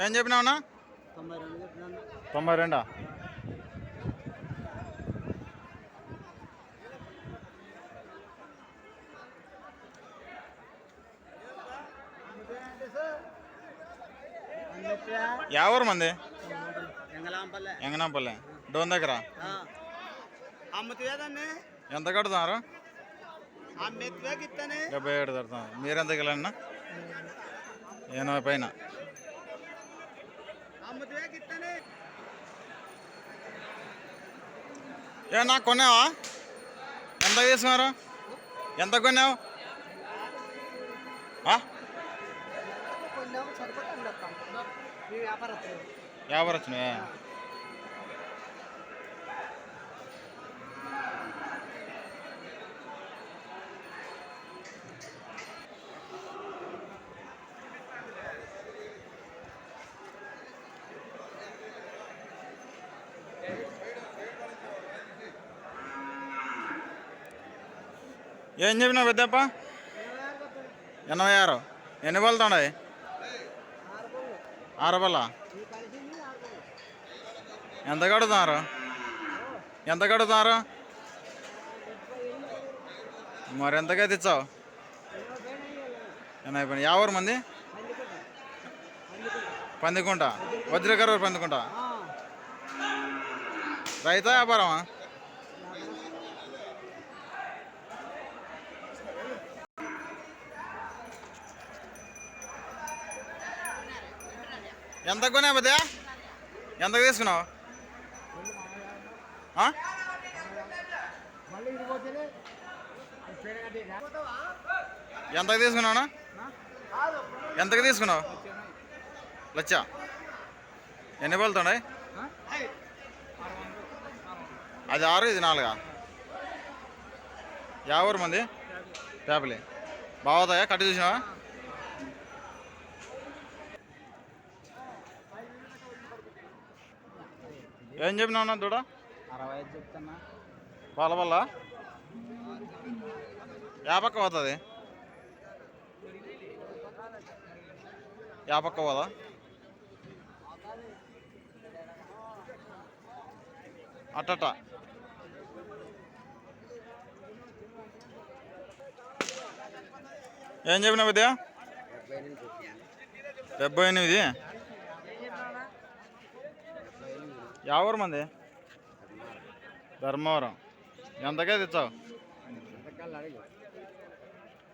ఏం చెప్పినావునా తొంభై రెండు చెప్పినాను తొంభై రెండా? ఎవరు మంది? ఎంగలాంపల్లె. ఎంగనాంపల్లి. డోన్ దగ్గర? ఎంత కడుతున్నారు? డెబ్బై ఏడు కడుతున్నారు. మీరెంత కిలోనా ఎనభై పైన. ఏ నాకు కొన్నావా? ఎంత తీసుకున్నారు? ఎంత కొన్నావు? యాభై వచ్చినాయా ఏం చెప్పినావు పెద్దప్ప? ఎనభై ఆరు. ఎన్ని బళ్ళు ఉన్నాయి ఆరు బళ్ళ ఎంత కడుతున్నారు? ఎంత కడుతున్నారు? మరి ఎంతగా తెచ్చావు? ఎనభై పని. ఎవరు మంది? పందికుంట. వజ్రకర పందికుంట. రైతా వ్యాపారమా? ఎంత కొనే పెద్ద ఎంత తీసుకున్నావు? ఆ? మళ్ళీ ఇది ఎంతకు ఎంతకు తీసుకున్నావు? లచ్చ. ఎన్ని బలుతున్నాయి అది ఆరు ఇది నాలుగా? యాభై మంది? పేపలే బాగుతాయా కట్టి చూసినావా? ఏం చెప్పినావు దూడ? అరవై ఐదు చెప్తున్నా. వాళ్ళ వల్ల? యాపక్క పోతుంది. యాపక్క పోదా? అట్టట. ఏం చెప్పినా విద్య? డెబ్బై ఎనిమిది. ఎనిమిది యావరు మంది? ధర్మవరం. ఎంతకే తెచ్చావు?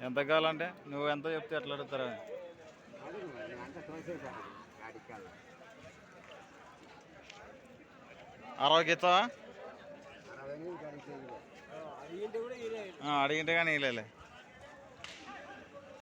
ఎంత కావాలంటే నువ్వు ఎంత చెప్తే ఎట్లా అడుగుతారా? ఇస్తావా? అరవై ఆ, అడిగింటే కానీ ఇవ్వలే